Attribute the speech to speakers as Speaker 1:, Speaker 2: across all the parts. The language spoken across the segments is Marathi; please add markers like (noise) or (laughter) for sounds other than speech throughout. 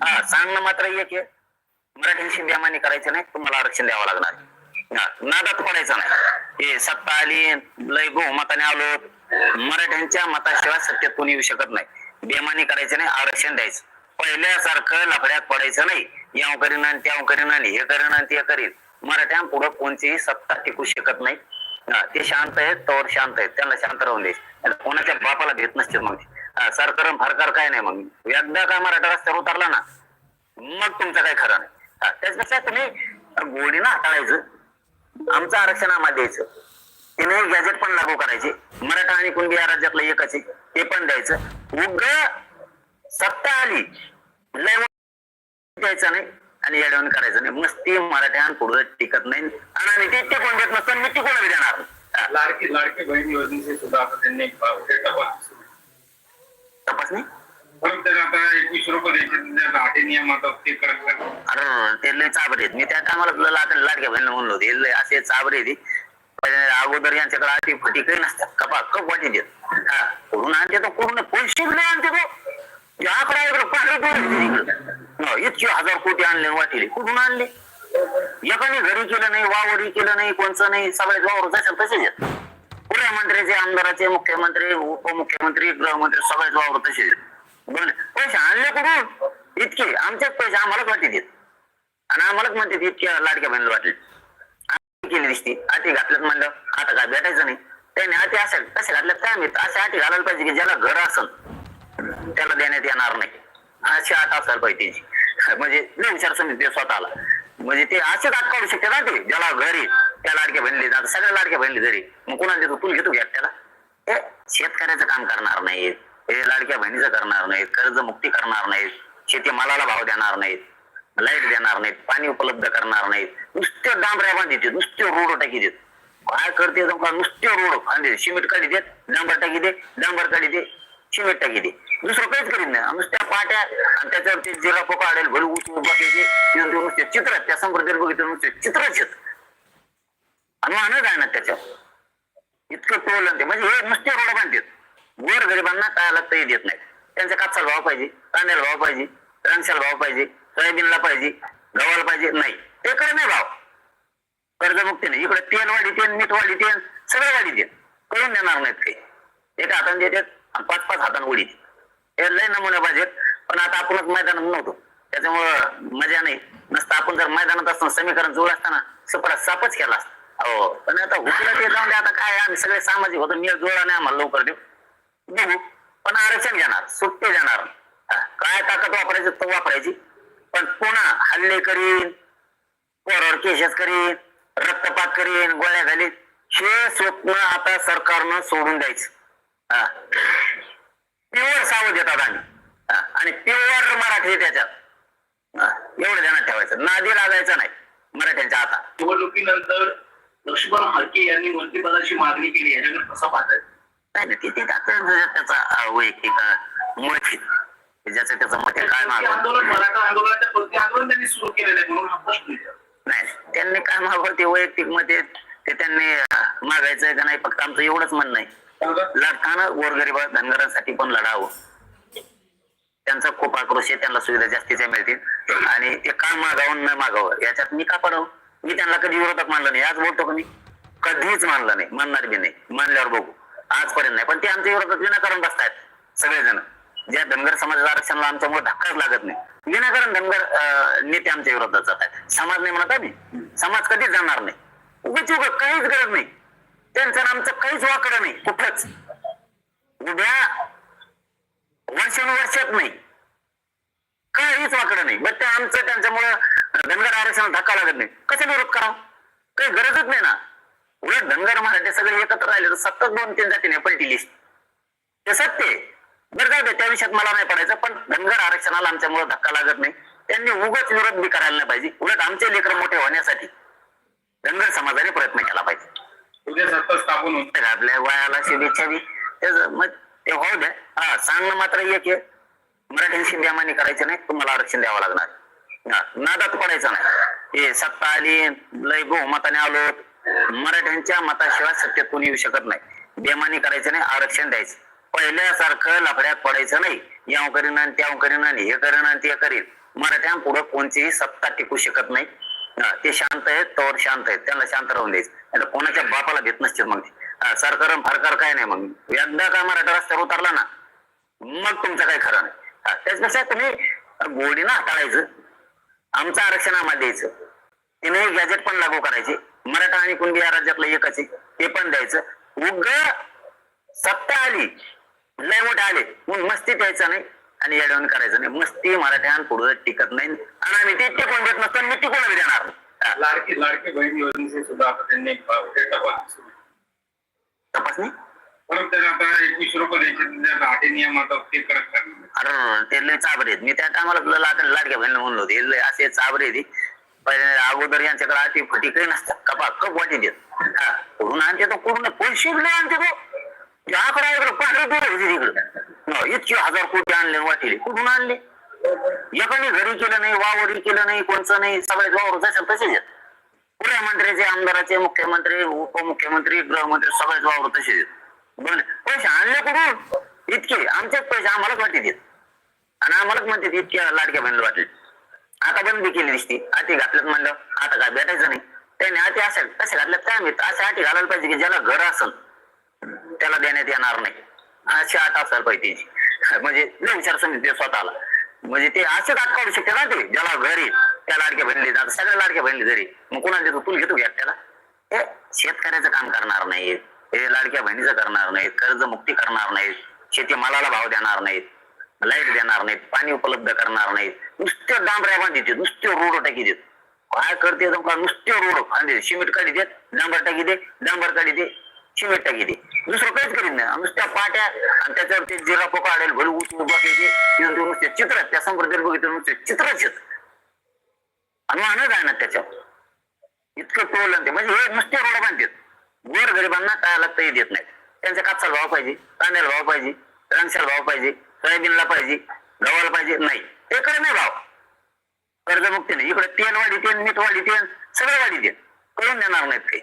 Speaker 1: हा सांगणं मात्र एक आहे. मराठ्यांशी बेमानी करायचं नाही तुम्हाला आरक्षण द्यावं लागणार. नादात पडायचं नाही. हे सत्ता आली लय बहुमताने आलो. मराठ्यांच्या मताशिवाय सत्तेत कोणी येऊ शकत नाही. बेमानी करायचं नाही आरक्षण द्यायचं. पहिल्यासारखं लफड्यात पडायचं नाही. याव करीन आणि त्याव करीन आणि हे करीन आणि ते करीन. मराठ्यां पुढे कोणतीही सत्ता टिकू शकत नाही. ते शांत आहेत तोवर शांत आहेत. त्यांना शांत राहून द्यायचे. कोणाच्या बापाला भेट नसते मग ते. हा, सरकार फरकार काय नाही मग एकदा का मराठा रस्त्यावर उतरला ना मग तुमचं काय खरं नाही. त्याच्यापेक्षा तुम्ही गोडीनं हाताळायचं. आमचं आरक्षण आम्हाला द्यायचं. तिने गॅजेट पण लागू करायचे. मराठा आणि कुणबी या राज्यातलं एकच आहे ते पण द्यायचं. उग सत्ता आली लय द्यायचं नाही आणि येडवण करायचं नाही. मस्ती मराठ्यां पुढे टिकत नाही. आणि ते टिकून देत नसतं मी टिकून देणार
Speaker 2: लाडकी लाडकी बहीण योजनेचे सुद्धा त्यांनी एक हे तपास सुरू केला.
Speaker 1: तपासणी?
Speaker 2: पण त्यांना आता एकवीस रुपये द्यायचे जे लाटे नियम आता ते.
Speaker 1: अरे लय चाबरे आहेत. मी त्या लाट लाटक्या म्हणलो होते. लय असे चाबरे आहेत. पण अगोदर यांच्याकडे आठी फटी काही नसतात. कपा कप वाटी देत. हा कुठून आणते तो? कुठून पैसे नाही आणते तो. या आकडा इकडं. हो, इतके हजार कोटी आणले वाटेले. कुठून आणले? एकाने घरी केलं नाही वावरी केलं नाही कोणचं नाही. सगळे वावर जसे तसेच आहेत. मुख्यमंत्री जे आमदाराचे मुख्यमंत्री उपमुख्यमंत्री गृहमंत्री सगळेच वावर तसे बोलले पैसे आणले कुठून? इतके. आमचेच पैसे आम्हालाच वाटी आणि आम्हालाच म्हणते इतक्या लाडक्या बहिणीला वाटले. केली दिसती आटी घातल्यात म्हणलं आता काय भेटायचं नाही. त्याने आटी असेल कसे घातल्यात काय माहीत? असे आटी घालायला पाहिजे की ज्याला घर असेल त्याला देण्यात येणार नाही. अशी आट असायला पाहिजे त्यांची. म्हणजे लय विचार समजते स्वतःला. म्हणजे ते असेच आट काढू शकते ना ते ज्याला घरी त्या लाडक्या बहिणीले जात सगळ्या लाडक्या बहिणीले घरी. मग कुणाला देतो? तू घेतो घ्या त्याला हे शेतकऱ्याचं काम करणार नाहीत. हे लाडक्या बहिणीचं करणार नाहीत. कर्ज मुक्ती करणार नाहीत. शेती मालाला भाव देणार नाहीत. लाइट देणार नाहीत. पाणी उपलब्ध करणार नाहीत. नुसते डांबऱ्या बांधित नुसते रोड टाकी देत. काय करते नुसते रोड बांधे सिमेंट काढी देत. डांबर टाकी दे. डांबर काढी दे. सिमेंट टाकी दे. दुसरं काहीच करीत नाही. नुसत्या पाट्या आणि त्याच्यावरती जिरा पोका आडेल भरू ऊस उभा नुसते चित्र आहेत. त्या संपर्कात बघितलं नुसते चित्रच आहेत. मानच आहे ना त्याच्यावर इतकं टोलन ते. म्हणजे हे नुसते रोड बांधतात. गोर गरिबांना काय लागतं हे देत नाही त्यांच्या कापसाला भाव पाहिजे कांद्याला भाव पाहिजे रांगशाला भाव पाहिजे सोयाबीनला पाहिजे गव्हाला पाहिजे नाही. इकडे नाही भाव. कर्जमुक्ती नाही. इकडे तेल वाढी तेन मीठ वाढी तेल सगळं वाढी तेल करून देणार नाहीत काही. एका हाताने देतात आणि पाच पाच हाताने उडीत. हे लय नमुने पाहिजेत. पण आता आपणच मैदानात नव्हतो. त्याच्यामुळं मजा नाही. नसतं आपण जर मैदानात असताना समीकरण जुळ असताना सपडा सापच केला असता. हो पण आता हुकलं ते जाऊन दे आता काय आम्ही सगळे सामाजिक होतो मी जोडा नाही आम्हाला लवकर देऊ. देऊ पण आरक्षण घेणार सुट्टे देणार. काय ताकद वापरायची तो वापरायची. पण पुन्हा हल्ले करीन पोरावर केसेस करीन रक्तपात करीन गोळ्या घालीन हे स्वप्न आता सरकारनं सोडून द्यायचं. हा. प्युअर सावध येतात आम्ही. आणि प्युअर मराठी आहे त्याच्यात. हा, एवढं ध्यानात ठेवायचं. नादी लागायचं नाही मराठ्यांच्या आता
Speaker 3: निवडणुकीनंतर लक्ष्मण हाके यांनी मंत्रिपदाची मागणी केली याच्याकडे कसा पाहताय?
Speaker 1: नाही आता त्याचा वैयक्तिक मत. ज्याचं त्याचं मत काय
Speaker 3: ते
Speaker 1: मागं
Speaker 3: आंदोलन मराठा आंदोलनाच्या प्रति आंदोलन त्यांनी सुरू केलेलं आहे म्हणून हा प्रश्न.
Speaker 1: नाही त्यांनी काय मागवलं ते वैयक्तिक मत आहे ते त्यांनी मागायचं का नाही फक्त आमचं एवढंच म्हणणं आहे. लढताना गोरगरीब धनगरांसाठी पण लढावं. त्यांचा खूप आक्रोश आहे त्यांना सुविधा जास्तीच्या मिळतील. आणि ते का मागावं न मागावं याच्यात मी का पडावं? मी त्यांना कधी विरोधक मानलं नाही. आज बोलतो का मी? कधीच मानलं नाही. मानणार बी नाही. मानल्यावर बघू. आजपर्यंत नाही. पण ते आमच्या विरोधात विनाकारण बसतायत. सगळेजण. ज्या धनगर समाजाच्या आरक्षणाला आमच्यामुळे धक्काच लागत नाही. विनाकारण धनगर नेते आमच्या विरोधात जात आहेत. समाज नाही म्हणत आहे मी समाज कधीच जाणार नाही. उगाच काहीच गरज नाही. त्यांचं आमचं काहीच वाकडं नाही. कुठंच उद्या वर्षानुवर्षात नाही. काहीच वाकडं नाही. बट ते आमचं त्यांच्यामुळं धनगर आरक्षणाला धक्का लागत नाही. कसा विरोध करावं? काही गरजच नाही ना. उलट धनगर मराठी सगळे एकत्र राहिले तर सतत दोन तीन जातीने पलटी लिस्ट. ते सत्य. बरं जाऊ दे त्या विषयात मला नाही पडायचं पण धनगर आरक्षणाला आमच्यामुळे धक्का लागत नाही. त्यांनी उगाच विरोध बी करायला नाही पाहिजे. उलट आमचे लेकर मोठे होण्यासाठी धनगर समाजाने प्रयत्न केला पाहिजे.
Speaker 2: उद्या सत्ता स्थापन
Speaker 1: आपल्या वयाला शुभेच्छा बी. त्याचं मग ते होऊ द्या. हा सांगणं मात्र एक आहे. मराठ्यांशी बेमानी करायची नाही तुम्हाला आरक्षण द्यावं लागणार नादात पडायचा नाही. हे सत्ता आली लय बहुमताने आलो. मराठ्यांच्या मताशिवाय सत्तेत कोणी येऊ शकत नाही. बेमानी करायचं नाही आरक्षण द्यायचं. पहिल्यासारखं लफड्यात पडायचं नाही. याव करीन आणि त्याव करीन आणि हे करीन आणि ते करीन. मराठ्यां कोणतीही सत्ता टिकू शकत नाही. ते शांत आहेत तोवर शांत आहेत. त्यांना शांत राहून द्यायचं. कोणाच्या बापाला भेट नसते मग. सरकार आणि फारकार काय नाही मग. एकदा का मराठा रस्त्यावर उतरला ना मग तुमचं काही खरं नाही. हा, त्याच्यापेक्षा तुम्ही गोडीनं हाताळायचं. आमचं आरक्षण आम्हाला द्यायचं तिने गॅजेट पण लागू करायचे मराठा आणि कुणबी या राज्यातलं एकच आहे ते पण द्यायचं उग सत्ता आली लय मोठे आले मग मस्ती द्यायचं नाही आणि येडवण करायचं नाही मस्ती मराठ्यान पुढे टिकत नाही आणि आम्ही ते टिकून देत नसतो मी टिकून देणार
Speaker 2: लाडकी लाडकी बहीण योजनेची सुद्धा आता त्यांनी तपासणी
Speaker 1: तपासणी
Speaker 2: परत आता एकवीस रुपये द्यायचे म्हणजे ते करणार
Speaker 1: अरे ते लय चाबरे आहेत. मी त्या टायमाला तुला लाट लाटक्या बहिणी म्हणलो होते लय असे चाबरे आहेत. हे. पहिले अगोदर यांच्याकडे आठी फटी काही नसतात. कपा कप वाटी देत. हा कुठून आणते तो कुठून? पैसे लय आणते तो. ते आकडा इकडे पांढरे दोरे होते तिकडे हो, इतके हजार कोटी आणले वाटेले. कुठून आणले? एकाने घरी केलं नाही वावरी केलं नाही कोणचं नाही. सगळ्यात वावर जसे तसेच आहेत. पुऱ्या मंत्र्याचे आमदाराचे मुख्यमंत्री उपमुख्यमंत्री गृहमंत्री सगळेच वावर तसेच आहेत. बोलले पैसे आणले कुठून? इतके. आमचेच पैसे आम्हालाच वाटते देत आणि आम्हालाच म्हणते इतक्या लाडक्या बहिणीला वाटले. आता बंदी केली दिसती आठी घातल्यात म्हणलं. आता काय भेटायचं नाही. त्याने आठी अशा कसे घातल्यात काय माहीत? अशा आठी घालायला पाहिजे की ज्याला घर असेल त्याला देण्यात येणार नाही. अशी आठ असायला पाहिजे त्याची. (laughs) म्हणजे लय विचार समिती स्वतःला. म्हणजे ते असेच आठ काढू शकते ना ते ज्याला घर त्या लाडक्या बहिणी आता सगळ्या लाडक्या बहिणी घरी मग कोणाला देतो? तुला घेतो घ्या त्याला हे शेतकऱ्याचं काम करणार नाही हे लाडक्या बहिणीचं करणार नाहीत कर्ज मुक्ती करणार नाहीत शेती मालाला भाव देणार नाहीत लाइट देणार नाहीत पाणी उपलब्ध करणार नाहीत नुसते डांबऱ्या बांधित नुसते रोड टाकी देत काय करते का? नुसते रोड बांधे सिमेंट काढी देत डांबर टाकी दे डांबर काढी दे सिमेंट टाकी दे दुसरं काहीच करीत नाही. नुसत्या पाट्या आणि त्याच्यावर ते जिरा पोका आडेल भले ऊस उभा नुसते चित्र त्या संपर्कात बघितलं नुसते चित्रच आहेत. आणि आहे ना त्याच्यावर. इतकं टोल ते. म्हणजे हे नुसते रोड बांधतात गोर गरिबांना काय लागतं हे देत नाही त्यांच्या कापसाला भाव पाहिजे कांद्याला भाव पाहिजे रांगशाला भाव पाहिजे सोयाबीनला पाहिजे गव्हाला पाहिजे नाही. इकडे नाही भाव. कर्जमुक्ती नाही. इकडे तेल वाढी तेल मीठ वाढी तेल सगळं वाढी तेल कळून देणार नाहीत काही.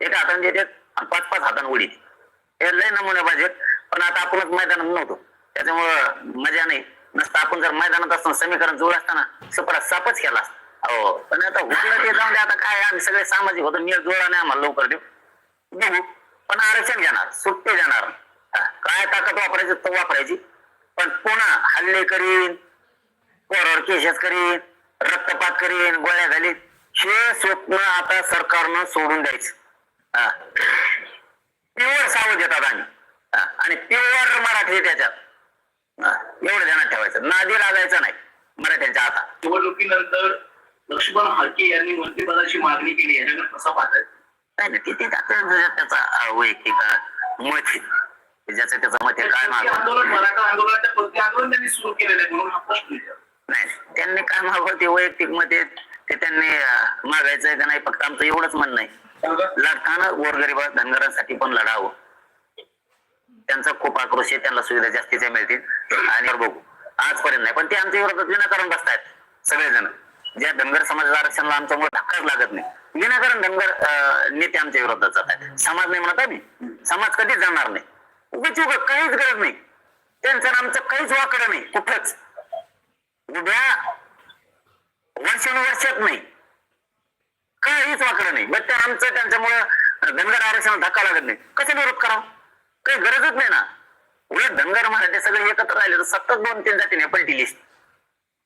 Speaker 1: एका हाताने देतात आणि पाच पाच हाताने उडी हे लय नमुने पाहिजेत. पण आता आपणच मैदानात नव्हतो. त्याच्यामुळं मजा नाही. नसतं आपण जर मैदानात असताना समीकरण जुळ असताना सपडा सापच केला असता. हो. पण आता हुकलं ते जाऊन आता काय आम्ही सगळे सामाजिक होतो. मी जुळला नाही आम्हाला लवकर देऊ. बघू पण आरक्षण घेणार सुट्टे देणार. काय ताकद वापरायची तो वापरायची. पण पुन्हा हल्ले करीन पोरावर केसेस करीन रक्तपात करीन गोळ्या झाली हे स्वप्न आता सरकारनं सोडून द्यायचं. हा. प्युअर सावध येतात आम्ही. आणि प्युअर मराठी त्याच्यात. हा, एवढं ध्यानात ठेवायचं. नादी लागायचं नाही मराठ्यांच्या आता
Speaker 3: निवडणुकीनंतर लक्ष्मण हाके यांनी मंत्रिपदाची मागणी केली. याच्याकडे कसा पाहता
Speaker 1: नाही नाही, ते ते त्याचा वैयक्तिक मत? आहे ज्याचं त्याचं मत आहे काय
Speaker 3: ते
Speaker 1: मागं?
Speaker 3: आंदोलन मराठा आंदोलनाच्या कोणते आंदोलन त्यांनी सुरू केलेलं आहे म्हणून प्रश्न विचारला.
Speaker 1: नाही त्यांनी काय मागवलं ते वैयक्तिक मत आहे ते त्यांनी मागायचं आहे का नाही फक्त आमचं एवढंच म्हणणं आहे. लढताना गोरगरीब धनगरांसाठी पण लढावं. त्यांचा खूप आक्रोश आहे त्यांना सुविधा जास्तीच्या मिळतील. आणि बघू. आजपर्यंत नाही पण ते आमच्या विरोधात विनाकारण बसतायत सगळेजण. ज्या धनगर समाजाच्या आरक्षणाला आमच्यामुळे धक्काच लागत नाही. विनाकारण धनगर नेते आमच्या विरोधात जात आहेत. समाज नाही म्हणत मी समाज कधीच जाणार नाही. उगाच उगा काहीच गरज नाही. त्यांचं आमचं काहीच वाकडं नाही. कुठंच. उद्या वर्षानुवर्षात नाही. काहीच वाकडं नाही. बट त्या आमचं त्यांच्यामुळं धनगर आरक्षणाला धक्का लागत नाही. कसं विरोध करावं? काही गरजच नाही ना. उलट धनगर मराठे सगळे एकत्र राहिले तर सतत दोन तीन जातीने पलटी लिस्ट.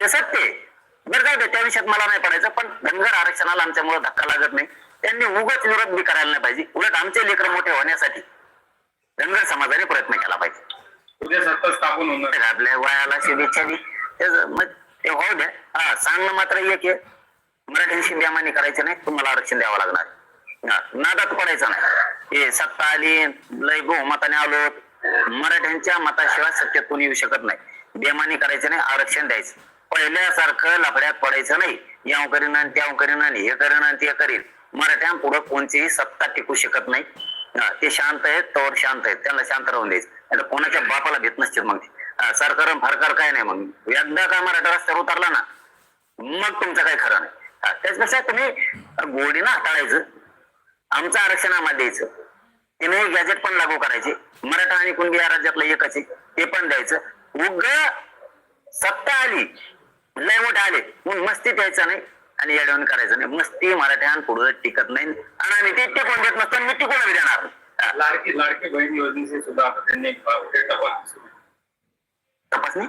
Speaker 1: ते सत्य. बरं जाऊ दे त्या विषयात मला नाही पडायचं पण धनगर आरक्षणाला आमच्यामुळे धक्का लागत नाही. त्यांनी उगाच विरोध बी करायला नाही पाहिजे. उलट आमचे लेकर मोठे होण्यासाठी धनगर समाजाने प्रयत्न केला पाहिजे.
Speaker 2: उद्या सत्ता स्थापन होणार.
Speaker 1: तर आपल्या वयाला शुभेच्छा दे. त्याचं मग ते होऊ द्या हा सांगणं मात्र एक आहे. मराठ्यांशी बेमानी करायचं नाही तुम्हाला आरक्षण द्यावं लागणार. हा, नादात पडायचं नाही. हे सत्ता आली लय बहुमताने आलो. मराठ्यांच्या मताशिवाय सत्तेत कोणी येऊ शकत नाही. बेमानी करायचं नाही आरक्षण द्यायचं. पहिल्यासारखं लफड्यात पडायचं नाही. याव करीन आणि त्याव करीन आणि हे करीन आणि ते करीन. मराठ्यां पुढे कोणतीही सत्ता टिकू शकत नाही. ते शांत आहेत तोवर शांत आहेत. त्यांना शांत राहून द्यायचं. कोणाच्या बापाला भेट नसते मग सरकार फारकार काय नाही मग. एकदा का मराठा रस्त्यावर उतरला ना मग तुमचं काही खरं नाही. हा, त्याच्यापेक्षा तुम्ही गोडीनं हाताळायचं. आमचं आरक्षण आम्हाला द्यायचं. तिने गॅजेट पण लागू करायचे. मराठा आणि कुणबी या राज्यातलं एकच आहे. ते पण द्यायचं. उग सत्ता आली. लय मोठे आले. म्हणून मस्ती द्यायचं नाही आणि येडवण करायचं नाही. मस्ती मराठ्यान पुढे टिकत नाही. आणि आम्ही ते टिकून देत नसतो मी टिकून देणार.
Speaker 2: लाडकी लाडकी बहीण योजनेचे सुद्धा आता त्यांनी.
Speaker 1: तपासणी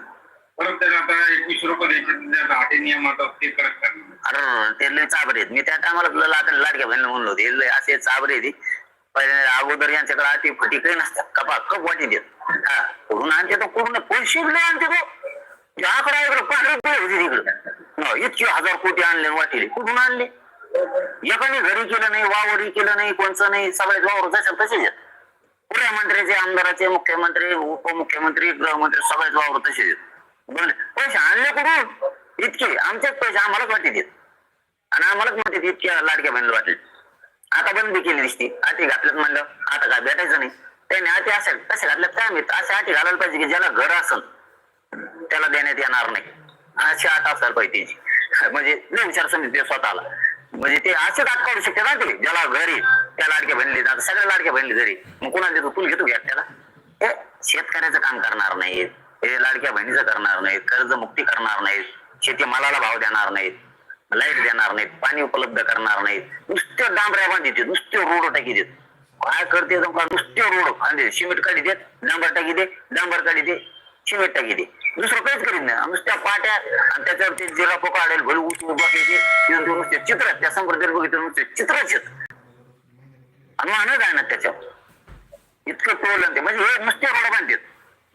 Speaker 2: परत त्यांना आता एकवीस रुपये द्यायचे त्यांना अटी नियम आता ते कडक करणार
Speaker 1: अरे ते लय चाबरे आहेत. मी त्या टायमाला लाडक्या बहिणी म्हणलो होते हे लय असे चाबरे आहेत. पहिले अगोदर यांच्याकडे आठी फटी काही नसतात. कपा कप वाटी देत. हा. कुठून आणते तो पूर्ण पैसे लय आणते तो. आकडा इकडे पाच तिकडे इतके हजार कोटी आणले वाटेले. कुठून आणले? एकाने घरी केलं नाही वावरी केलं नाही कोणचं नाही. सगळ्यात वावर जसे तसेच गृहमंत्र्याचे पुऱ्या मंत्र्याचे आमदाराचे मुख्यमंत्री उपमुख्यमंत्री गृहमंत्री सगळ्यात वावर तसेच बोलले, पैसे आणले कुठून? इतके. आमचेच पैसे आम्हालाच वाटत येत आणि आम्हालाच म्हणते इतक्या लाडक्या बहिणीला वाटले आता बंदी केली दिसती आठी घातल्यात म्हणलं आता काय भेटायचं नाही. त्याने आठी असेल कसे घातल्यात काय माहीत? असे आठी घालायला पाहिजे की ज्याला घर असेल त्याला देण्यात येणार नाही. अशी आठ असायला पाहिजे त्याची. म्हणजे नाही विचार समिती स्वतःला. म्हणजे ते असे आठ काढू शकते ना ते ज्याला घरी त्या लाडक्या बनले आता सगळ्या लाडक्या बनले घरी. मग कुणाला देतो? तू घेतो घ्या त्याला हे शेतकऱ्याचं काम करणार नाहीत. हे लाडक्या बहिणीचं करणार नाहीत. कर्ज मुक्ती करणार नाहीत. शेती मालाला भाव देणार नाहीत. लाइट देणार नाहीत. पाणी उपलब्ध करणार नाहीत. नुसते डांबऱ्या बांधी देत नुसते रोड टाकी देत. काय करते? नुसते रोड. बांधे सिमेंट काढी देत डांबर टाकी दे डांबर काढी दे सिमेंट टाकी दे. दुसरं काहीच करीत नाही नुसत्या पाट्या आणि त्याच्यावर ते जिरापो आडेल भले उच उभा नुसते चित्र त्या संपर्क बघितलं नुसते चित्रच आहेत. आणि मानच आहे ना त्याच्यावर. इतकं टोल ते म्हणजे हे नुसते रोड बांधतात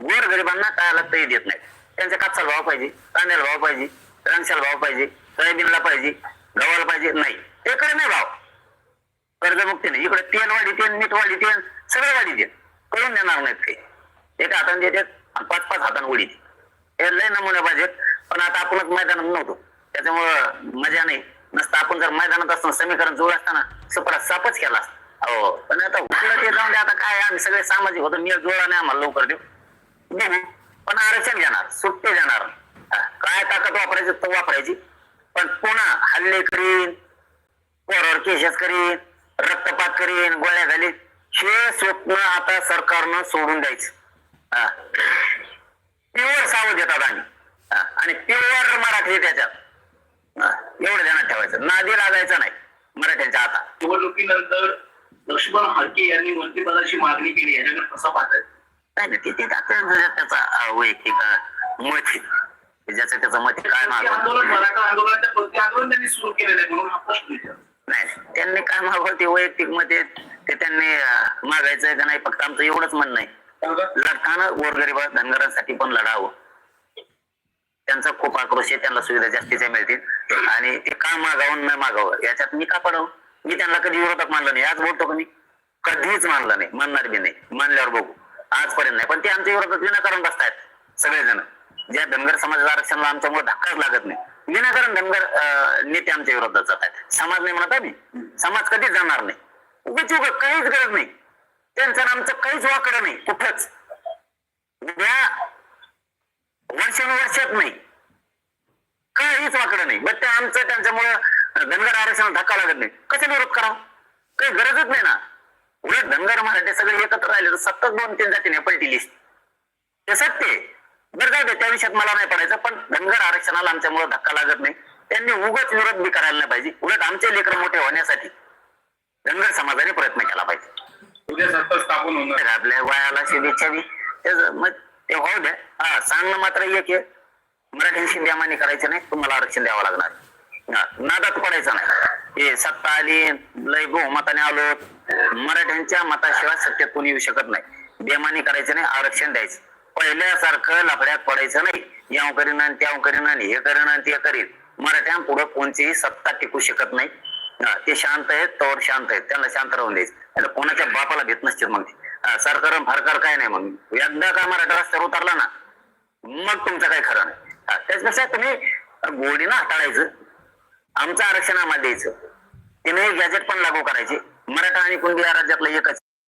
Speaker 1: गोर गरिबांना काय लागतं हे देत नाही त्यांचा कापसाला भाव पाहिजे कांद्याला भाव पाहिजे रांगशाला भाव पाहिजे सोयाबीनला पाहिजे गव्हाला पाहिजे नाही. इकडे नाही भाव. कर्जमुक्ती नाही. इकडे तेल वाढी तेल मीठ वाढी तेल सगळं वाढी तेल कळून देणार नाहीत काही. एका हाताने देतात आणि पाच पाच हाताने उडी हे लय नमुने पाहिजेत. पण आता आपणच मैदानात नव्हतो. त्याच्यामुळं मजा नाही. नसतं आपण जर मैदानात असताना समीकरण जुळ असताना सुपरा सापच केला असता. हो पण आता उठलं ते जाऊन आता काय आम्ही सगळे सामाजिक होतो मी जुळला नाही आम्हाला लवकर देऊ. पण आरक्षण घेणार सुट्टी देणार. काय ताकद वापरायची तो वापरायची. पण पुन्हा हल्ले करीन पोरावर केसेस करीन रक्तपात करीन गोळ्या घालीन. हे स्वप्न आता सरकारनं सोडून द्यायचं. हा. प्युअर सावध येतात आणि हा, आणि प्युअर मराठी त्याच्यात. हा, एवढं ध्यानात ठेवायचं. नादी लागायचं नाही मराठ्यांच्या आता
Speaker 3: निवडणुकीनंतर लक्ष्मण हाके यांनी मंत्रिपदाची मागणी केली. याच्याकडे कसं पाहताय
Speaker 1: नाही नाही, ते त्याचा वैयक्तिक मत ज्याचं त्याचं मत काय मागवलं
Speaker 3: आंदोलन मराठा आंदोलनाच्या कोणते आंदोलन त्यांनी सुरू केलेलं आहे म्हणून हा प्रश्न विचारतो.
Speaker 1: नाही त्यांनी काय मागवलं ते वैयक्तिक मत ते त्यांनी मागायचं का नाही? फक्त आमचं एवढंच म्हणणं आहे. लढताना गोरगरीबा धनगरांसाठी पण लढावं. त्यांचा खूप आक्रोश आहे त्यांना सुविधा जास्तीच्या मिळतील. आणि ते का मागावं न मागावं याच्यात मी का पडावं? मी त्यांना कधी विरोधक मानलं नाही. आज बोलतो का मी? कधीच मानलं नाही. मानणार बी नाही. मानल्यावर बघू. आजपर्यंत नाही. पण ते आमच्या विरोधात विनाकारण बसतायत सगळेजण. ज्या धनगर समाजाच्या आरक्षणाला आमच्यामुळे धक्काच लागत नाही. विनाकारण धनगर नेते आमच्या विरोधात जात आहेत समाज नाही म्हणत आहे मी समाज कधीच जाणार नाही. उगाच उगा काहीच गरज नाही. त्यांचं आणि आमचं काहीच वाकडं नाही कुठंच. या वर्षानुवर्षात नाही काहीच वाकडं नाही. बट ते आमचं त्यांच्यामुळं धनगर आरक्षण धक्का लागत नाही. कसं विरोध करावं? काही गरजच नाही ना. उलट धनगर मराठे सगळे एकत्र राहिले तर सतत दोन तीन जातीने पलटी लिस्ट ते सत्य बरं जाऊ दे त्या विषयात मला नाही पडायचं पण धनगर आरक्षणाला आमच्यामुळे धक्का लागत नाही. त्यांनी उगच विरोध बी करायला नाही पाहिजे. उलट आमचे लेकर मोठे होण्यासाठी धनगर समाजाने प्रयत्न केला पाहिजे.
Speaker 2: उद्या सत्ता स्थापन होणार.
Speaker 1: आपल्या वयाला शुभेच्छा बी. मग ते होऊ द्या. हा सांगणं मात्र एक आहे. मराठ्यांशी द्यामाने करायचं नाही तुम्हाला आरक्षण द्यावं लागणार. नादात पडायचं नाही. हे सत्ता आली लय बहुमताने आलो. मराठ्यांच्या मताशिवाय सत्तेत कोणी येऊ शकत नाही. बेमानी करायचं नाही आरक्षण द्यायचं. पहिल्यासारखं लफड्यात पडायचं नाही. याव करीन आणि त्याव करीन आणि हे करीन आणि ते करीन. मराठ्यां पुढे कोणतीही सत्ता टिकू शकत नाही. ते शांत आहेत तोवर शांत आहेत. त्यांना शांत राहून द्यायचं. कोणाच्या बापाला भेट नसते मग सरकार आणि फारकार काय नाही मग. एकदा का मराठा रस्त्यावर उतरला ना मग तुमचं काही खरं नाही. हा, आहे तुम्ही गोडीनं हाताळायचं आमचं आरक्षण आम्हाला द्यायचं तिने गॅजेट पण लागू करायचे. मराठा आणि कुणबी या राज्यातलं एकच